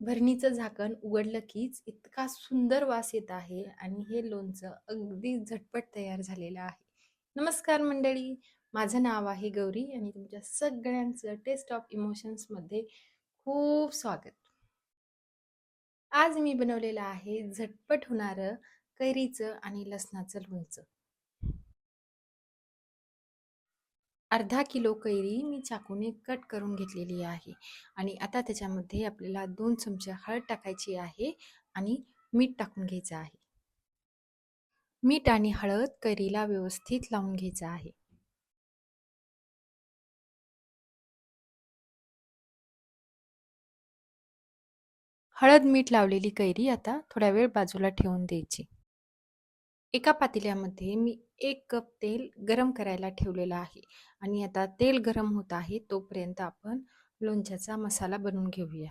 भरणीचं झाकण उघडलं कीच इतका सुंदर वास येत आहे आणि हे लोणचं अगदी झटपट तयार झालेलं आहे. नमस्कार मंडळी, माझं नाव आहे गौरी आणि तुमच्या सगळ्यांचं टेस्ट ऑफ इमोशन्समध्ये खूप स्वागत. आज मी बनवलेलं आहे झटपट होणारं कैरीचं आणि लसणाचं लोणचं. अर्धा किलो कैरी मी चाकूने कट करून घेतलेली आहे. आणि आता त्याच्यामध्ये आपल्याला दोन चमचे हळद टाकायची आहे आणि मीठ टाकून घ्यायचं आहे. मीठ आणि हळद कैरीला व्यवस्थित लावून घ्यायचं आहे. हळद मीठ लावलेली कैरी आता थोड्या वेळ बाजूला ठेवून द्यायची. एका पातेल्यामध्ये मी एक कप तेल गरम करायला ठेवलेलं आहे. आणि आता तेल गरम होत आहे तोपर्यंत आपण लोणच्याचा मसाला बनवून घेऊया.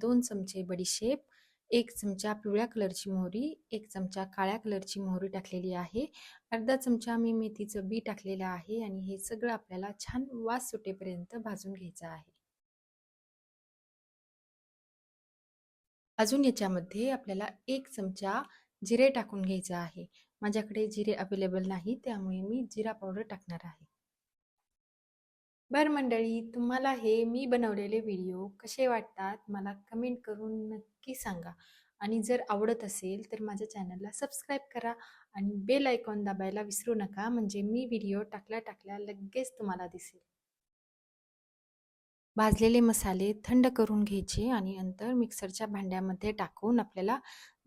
दोन चमचे बडीशेप एक चमचा पिवळ्या कलरची मोहरी एक चमचा काळ्या कलरची मोहरी टाकलेली आहे. अर्धा चमचा मी मेथीचं बी टाकलेलं आहे आणि हे सगळं आपल्याला छान वास सुटेपर्यंत भाजून घ्यायचं आहे. अजून याच्यामध्ये आपल्याला एक चमचा जिरे टाकून घ्यायचं आहे. माझ्याकडे जिरे अवेलेबल नाही त्यामुळे मी जिरा पावडर टाकणार आहे. बर मंडळी तुम्हाला हे मी बनवलेले व्हिडिओ कसे वाटतात मला कमेंट करून नक्की सांगा. आणि जर आवडत असेल तर माझ्या चॅनलला सबस्क्राईब करा आणि बेल आयकॉन दाबायला विसरू नका म्हणजे मी व्हिडिओ टाकल्या टाकल्या लगेच तुम्हाला दिसेल. भाजलेले मसाले थंड करून घ्यायचे आणि नंतर मिक्सरच्या भांड्यामध्ये टाकून आपल्याला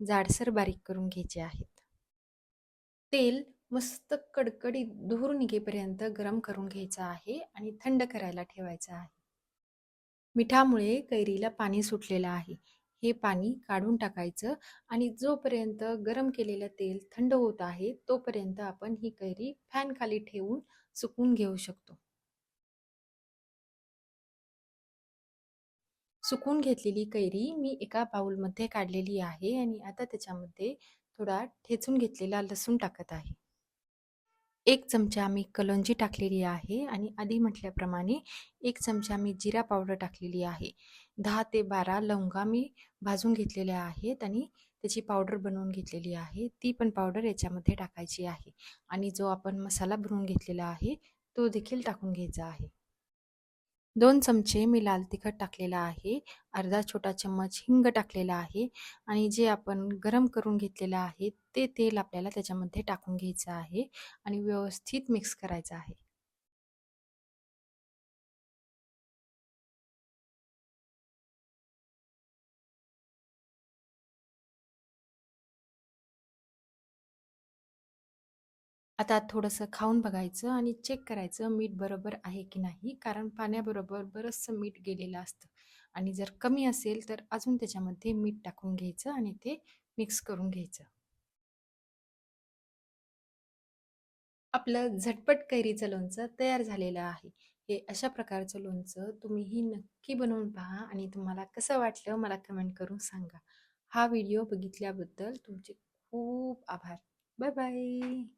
जाडसर बारीक करून घ्यायचे आहेत. तेल मस्त कडकडीत धूर निघेपर्यंत गरम करून घ्यायचं आहे आणि थंड करायला ठेवायचं आहे. मिठामुळे कैरीला पाणी सुटलेलं आहे. हे पाणी काढून टाकायचं आणि जोपर्यंत गरम केलेलं तेल थंड होत आहे तोपर्यंत आपण ही कैरी फॅनखाली ठेवून सुकून घेऊ शकतो. सुकून घेतलेली कैरी मी एका बाऊलमध्ये काढलेली आहे आणि आता त्याच्यामध्ये थोडा ठेचून घेतलेला लसूण टाकत आहे. एक चमचा मी कलंजी टाकलेली आहे आणि आधी म्हटल्याप्रमाणे एक चमचा मी जिरा पावडर टाकलेली आहे. दहा ते बारा लवंगा मी भाजून घेतलेल्या आहेत आणि त्याची पावडर बनवून घेतलेली आहे. ती पण पावडर याच्यामध्ये टाकायची आहे आणि जो आपण मसाला बनवून घेतलेला आहे तो देखील टाकून घ्यायचा आहे. दोन चमचे मी लाल तिखट टाकलेला आहे. अर्धा छोटा चम्मच हिंग टाकलेला आहे आणि जे आपण गरम करून घेतलेलं आहे ते तेल आपल्याला त्याच्यामध्ये टाकून घ्यायचं आहे आणि व्यवस्थित मिक्स करायचं आहे. आता थोडंसं खाऊन बघायचं आणि चेक करायचं मीठ बरोबर आहे की नाही कारण पाण्याबरोबर बरंचसं मीठ गेलेलं असतं. आणि जर कमी असेल तर अजून त्याच्यामध्ये मीठ टाकून घ्यायचं आणि ते मिक्स करून घ्यायचं. आपलं झटपट कैरीचं लोणचं तयार झालेलं आहे. हे अशा प्रकारचं लोणचं तुम्हीही नक्की बनवून पहा आणि तुम्हाला कसं वाटलं मला कमेंट करून सांगा. हा व्हिडिओ बघितल्याबद्दल तुमचे खूप आभार. Bye bye.